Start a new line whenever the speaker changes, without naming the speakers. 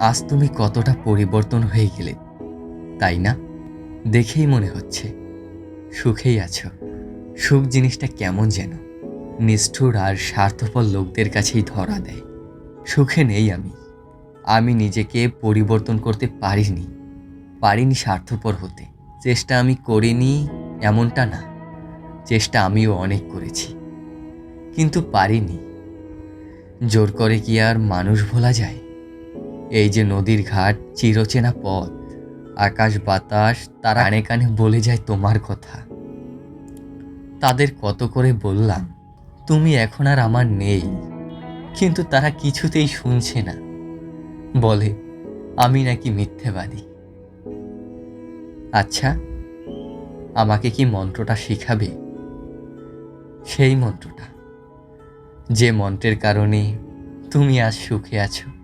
আজ তুমি কতটা পরিবর্তন হয়ে গেলে, তাই না? দেখেই মনে হচ্ছে। সুখেই আছো। সুখ জিনিসটা কেমন যেন। নিষ্ঠুর আর স্বার্থপর লোকদের কাছেই ধরা দেয়। সুখে নেই আমি। আমি নিজেকে পরিবর্তন করতে পারিনি। পারিনি স্বার্থপর হতে। চেষ্টা আমি করিনি এমনটা না। চেষ্টা আমিও অনেক করেছি। কিন্তু পারিনি। জোর করে কি আর মানুষ ভোলা যায়? এই যে নদীর ঘাট চিরচেনা পথ। আকাশ বাতাস, তারা কানে কানে বলে যায় তোমার কথা। তাদের কত করে বললাম, তুমি এখন আর আমার নেই। কিন্তু তারা কিছুতেই শুনছে না। বলে, আমি নাকি মিথ্যেবাদী। আচ্ছা আমাকে কি মন্ত্রটা শেখাবে? সেই মন্ত্রটা। যে মন্ত্রের কারণে তুমি আজ সুখে আছো।